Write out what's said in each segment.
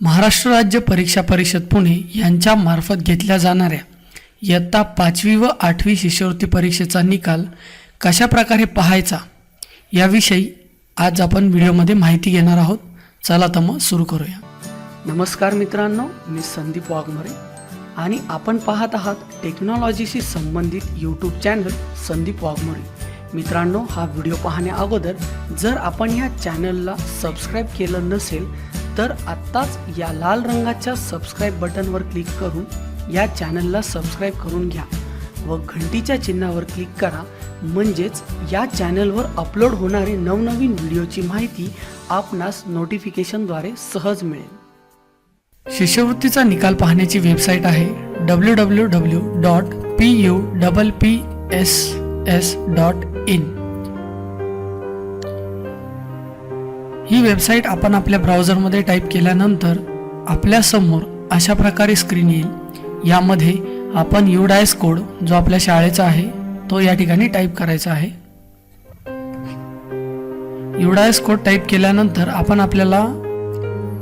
महाराष्ट्र राज्य परीक्षा परिषद पुणे यांच्यामार्फत घेतल्या जाणाऱ्या इयत्ता पाचवी व आठवी शिष्यवृत्ती परीक्षेचा निकाल कशा प्रकारे पाहायचा याविषयी आज आपण व्हिडिओमध्ये माहिती घेणार आहोत. चला तर मग सुरू करूया. नमस्कार मित्रांनो मी संदीप वाघमरे आणि आपण पाहत आहात टेक्नॉलॉजीशी संबंधित यूट्यूब चॅनल संदीप वाघमोरे. मित्रांनो हा व्हिडिओ पाहण्या अगोदर जर आपण या चॅनलला सबस्क्राईब केलं नसेल तर आत्ताच या लाल रंगाच्या सबस्क्राईब बटनवर क्लिक करून या चॅनलला सबस्क्राईब करून घ्या व घंटीच्या चिन्हावर क्लिक करा. म्हणजेच या चॅनलवर अपलोड होणारे नवनवीन व्हिडिओची माहिती आपणास नोटिफिकेशनद्वारे सहज मिळेल. शिष्यवृत्तीचा निकाल पाहण्याची वेबसाईट आहे W W W dot P U double P S S dot in he website आपण आपल्या ब्राउझरमध्ये टाईप केल्यानंतर आपल्यासमोर अशा प्रकारे स्क्रीन येईल. यामध्ये आपण युडायस कोड जो आपल्या शाळेचा आहे तो या ठिकाणी टाईप करायचा आहे. युडायस कोड टाईप केल्यानंतर आपण आपल्याला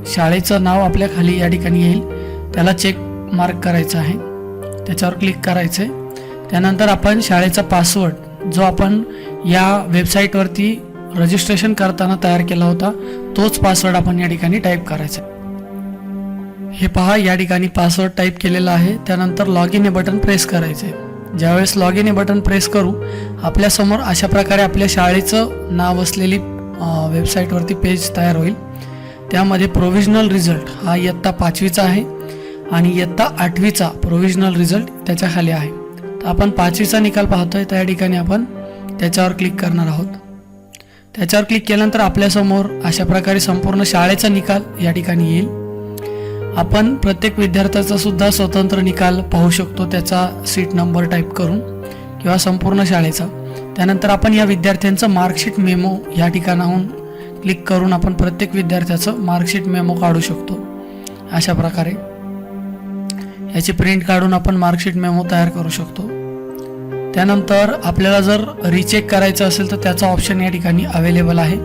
शाळेचं नाव आपल्या खाली या ठिकाणी येईल. त्याला चेक मार्क करायचं आहे. त्याच्यावर क्लिक करायचं आहे. त्यानंतर आपण शाळेचा पासवर्ड जो आपण या वेबसाईटवरती रजिस्ट्रेशन करताना तयार केला होता तोच पासवर्ड आपण या ठिकाणी टाईप करायचा हे पहा या ठिकाणी पासवर्ड टाईप केलेला आहे त्यानंतर लॉग इन हे बटन प्रेस करायचे ज्यावेळेस लॉग इन हे बटन प्रेस करू आपल्यासमोर अशा प्रकारे आपल्या शाळेचं नाव असलेली वेबसाईटवरती पेज तयार होईल. त्यामध्ये प्रोव्हिजनल रिझल्ट हा इयत्ता पाचवीचा आहे आणि इयत्ता आठवीचा प्रोव्हिजनल रिझल्ट त्याच्याखाली आहे. तर आपण पाचवीचा निकाल पाहतोय त्या ठिकाणी आपण त्याच्यावर क्लिक करणार आहोत. त्याच्यावर क्लिक केल्यानंतर आपल्यासमोर अशा प्रकारे संपूर्ण शाळेचा निकाल या ठिकाणी येईल. आपण प्रत्येक विद्यार्थ्याचा सुद्धा स्वतंत्र निकाल पाहू शकतो त्याचा सीट नंबर टाईप करून किंवा संपूर्ण शाळेचा. त्यानंतर आपण या विद्यार्थ्यांचं मार्कशीट मेमो या ठिकाणाहून क्लिक करून आपण प्रत्येक विद्यार्थ्याचं मार्कशीट मेमो काढू शकतो. अशा प्रकारे. याची प्रिंट काढून आपण मार्कशीट मेमो तयार करू शकतो. त्यानंतर आपल्याला जर रिचेक करायचं असेल तर त्याचा ऑप्शन या ठिकाणी अवेलेबल आहे.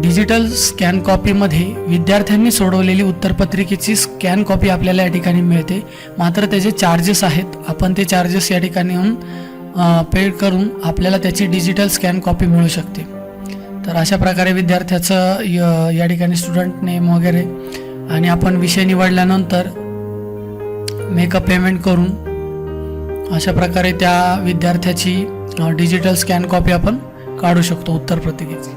डिजिटल स्कॅन कॉपीमध्ये विद्यार्थ्यांनी सोडवलेली उत्तरपत्रिकेची स्कॅन कॉपी आपल्याला या ठिकाणी मिळते. मात्र त्याचे चार्जेस आहेत. आपण ते चार्जेस या ठिकाणी येऊन पेड करून आपल्याला त्याची डिजिटल स्कॅन कॉपी मिळू शकते. तर अशा प्रकारे विद्यार्थ्याचं य- या ठिकाणी स्टुडंट नेम वगैरे आणि आपण विषय निवडल्यानंतर मेकअप पेमेंट करून अशा प्रकारे त्या विद्यार्थ्याची डिजिटल स्कॅन कॉपी आपण काढू शकतो उत्तर प्रतिकेची.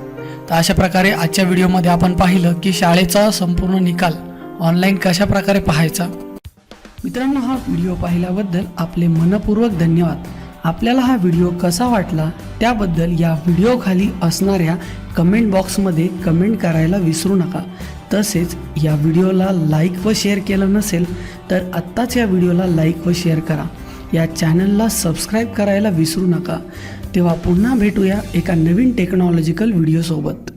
तर अशा प्रकारे आजच्या व्हिडिओमध्ये आपण पाहिलं की शाळेचा संपूर्ण निकाल ऑनलाईन कशा प्रकारे पाहायचा? मित्रांनो हा व्हिडिओ पाहिल्याबद्दल आपले मनपूर्वक धन्यवाद. आपल्याला हा व्हिडिओ कसा वाटला त्याबद्दल या व्हिडिओखाली असणाऱ्या कमेंट बॉक्समध्ये कमेंट करायला विसरू नका. तसेच या व्हिडिओला लाईक व शेअर केलं नसेल तर आत्ताच या व्हिडिओला लाईक व शेअर करा. या चॅनलला सबस्क्राईब करायला विसरू नका. तेव्हा पुन्हा भेटूया एका नवीन टेक्नॉलॉजिकल व्हिडिओसोबत